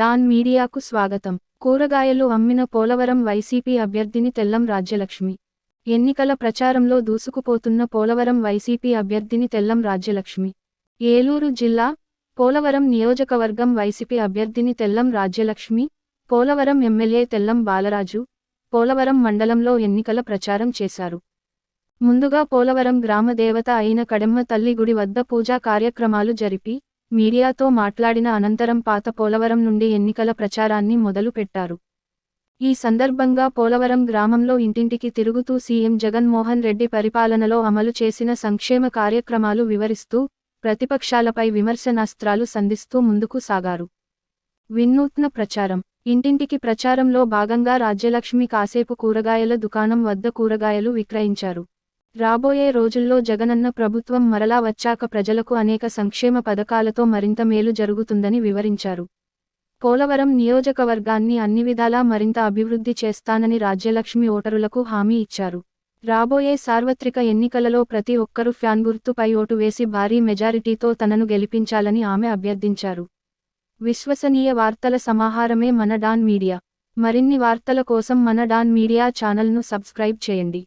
Don మీడియాకు స్వాగతం. కూరగాయలు అమ్మిన పోలవరం వైసీపీ అభ్యర్థిని తెల్లం రాజ్యలక్ష్మి. ఎన్నికల ప్రచారంలో దూసుకుపోతున్న పోలవరం వైసీపీ అభ్యర్థిని తెల్లం రాజ్యలక్ష్మి. ఏలూరు జిల్లా పోలవరం నియోజకవర్గం వైసీపీ అభ్యర్థిని తెల్లం రాజ్యలక్ష్మి పోలవరం ఎమ్మెల్యే తెల్లం బాలరాజు పోలవరం మండలంలో ఎన్నికల ప్రచారం చేశారు. ముందుగా పోలవరం గ్రామ దేవత అయిన కడెమ్మ తల్లి గుడి వద్ద పూజా కార్యక్రమాలు జరిపి మీడియాతో మాట్లాడిన అనంతరం పాత పోలవరం నుండి ఎన్నికల ప్రచారాన్ని మొదలుపెట్టారు ఈ సందర్భంగా పోలవరం గ్రామంలో ఇంటింటికి తిరుగుతూ సీఎం జగన్మోహన్ రెడ్డి పరిపాలనలో అమలు చేసిన సంక్షేమ కార్యక్రమాలు వివరిస్తూ ప్రతిపక్షాలపై విమర్శనాస్త్రాలు సంధిస్తూ ముందుకు సాగారు. వినూత్న ప్రచారం. ఇంటింటికి ప్రచారంలో భాగంగా రాజ్యలక్ష్మి కాసేపు కూరగాయల దుకాణం వద్ద కూరగాయలు విక్రయించారు. రాబోయే రోజుల్లో జగనన్న ప్రభుత్వం మరలా వచ్చాక ప్రజలకు అనేక సంక్షేమ పథకాలతో మరింత మేలు జరుగుతుందని వివరించారు. పోలవరం నియోజకవర్గాన్ని అన్ని విధాలా మరింత అభివృద్ధి చేస్తానని రాజ్యలక్ష్మి ఓటరులకు హామీ ఇచ్చారు. రాబోయే సార్వత్రిక ఎన్నికలలో ప్రతి ఒక్కరూ ఫ్యాన్ గుర్తుపై ఓటు వేసి భారీ మెజారిటీతో తనను గెలిపించాలని ఆమె అభ్యర్థించారు. విశ్వసనీయ వార్తల సమాహారమే మన డాన్ మీడియా. మరిన్ని వార్తల కోసం మన డాన్ మీడియా ఛానల్ను సబ్స్క్రైబ్ చేయండి.